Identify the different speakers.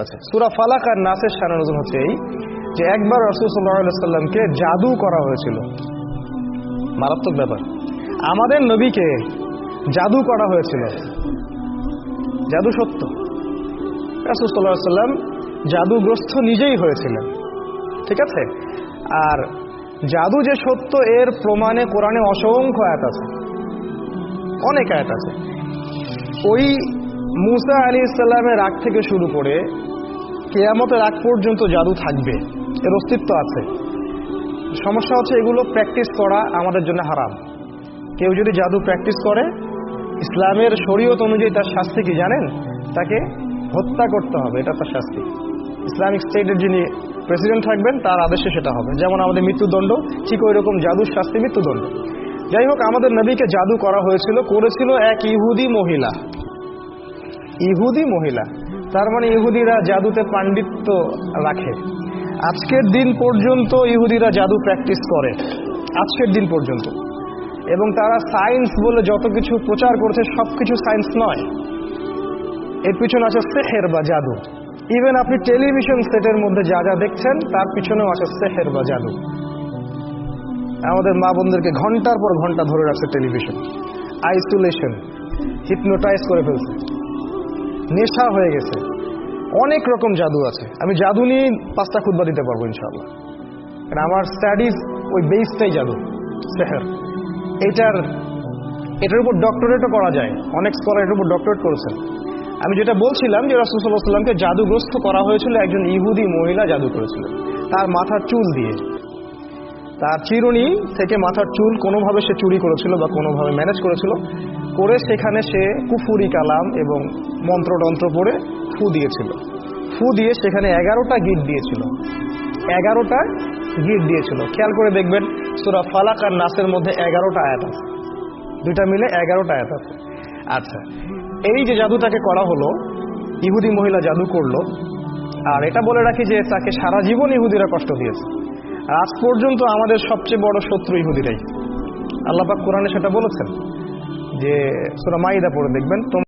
Speaker 1: আছে। সুরা ফালাক আর নাসের নজর হচ্ছে এই যে একবার রসুল সাল্লাহ সাল্লামকে জাদু করা হয়েছিল। মারাত্মক ব্যাপার। আমাদের নবীকে জাদু করা হয়েছিল। জাদু সত্য। রসুল সাল্লাহ সাল্লাম জাদুগ্রস্ত নিজেই হয়েছিলেন। ঠিক আছে? আর জাদু যে সত্য, এর প্রমাণে কোরআনে অসংখ্য আয়াত আছে। অনেক আয়াত আছে। ওই মুসা আলী ইসলামের রাগ থেকে শুরু করে কেয়ামতের আগ পর্যন্ত জাদু থাকবে। এর অস্তিত্ব আছে। সমস্যা হচ্ছে এগুলো প্র্যাকটিস করা আমাদের জন্য হারাম। কেউ যদি জাদু প্র্যাকটিস করে, ইসলামের শরীয়ত অনুযায়ী তার শাস্তি কি জানেন? তাকে হত্যা করতে হবে, এটা তার শাস্তি। ইসলামিক স্টেটের যিনি প্রেসিডেন্ট থাকবেন, তার আদেশে সেটা হবে। যেমন আমাদের মৃত্যুদণ্ড, ঠিক ওই রকম জাদুর শাস্তি মৃত্যুদণ্ড। যাই হোক, আমাদের নবীকে জাদু করা হয়েছিল, করেছিল এক ইহুদি মহিলা। ইহুদি মহিলা। তার মানে ইহুদিরা জাদুতে পাণ্ডিত্য রাখে। আজকের দিন পর্যন্ত ইহুদিরা জাদু প্র্যাকটিস করে। আজকের দিন পর্যন্ত। এবং তারা সায়েন্স বলে যত কিছু প্রচার করছে সব কিছু সায়েন্স নয়। এর পিছনে আছে সেহের বা জাদু। ইভেন আপনি টেলিভিশন সেটের মধ্যে যা যা দেখছেন, তার পিছনেও আছে সেহের বা জাদু। আমাদের মা বোনদেরকে ঘণ্টার পর ঘণ্টা ধরে রাখছে টেলিভিশন আইসোলেশন হিপনোটাইজ করে ফেলছে। নেশা হয়ে গেছে। অনেক রকম জাদু আছে। আমি জাদু নিয়ে পাঁচটা খুদ্া দিতে পারব ইনশাআল্লাহ। কারণ আমার স্টাডিজ ওই বেসটাই জাদু, সেহের। এটার এটার উপর ডক্টরেটও করা যায়। অনেক স্কলার এটার উপর ডক্টরেট করেছেন। আমি যেটা বলছিলাম যে রাসুসাল্লাহ সাল্লামকে জাদুগ্রস্ত করা হয়েছিল একজন ইহুদি মহিলা জাদু করেছিল। তার মাথার চুল দিয়ে। তার চিরুনি থেকে মাথার চুল কোনোভাবে সে চুরি করেছিল বা কোনোভাবে ম্যানেজ করেছিল, করে সেখানে সে কুফুরি কালাম এবং মন্ত্রতন্ত্র পড়ে ফু দিয়েছিল। ফু দিয়ে সেখানে এগারোটা গিট দিয়েছিল। এগারোটা গিট দিয়েছিল। খেয়াল করে দেখবেন, সুরা ফালাক আর নাসের মধ্যে এগারোটা আয়াত আছে। দুইটা মিলে এগারোটা আয়াত আছে। আচ্ছা এই যে জাদুটাকে করা হলো, ইহুদি মহিলা জাদু করল, আর এটা বলে রাখি যে তাকে সারা জীবন ইহুদিরা কষ্ট দিয়েছে। আজ পর্যন্ত আমাদের সবচেয়ে বড় শত্রু ইহুদিরাই। আল্লাপাক কোরআনে সেটা বলেছেন যে সুরা মাইদা পড়ে দেখবেন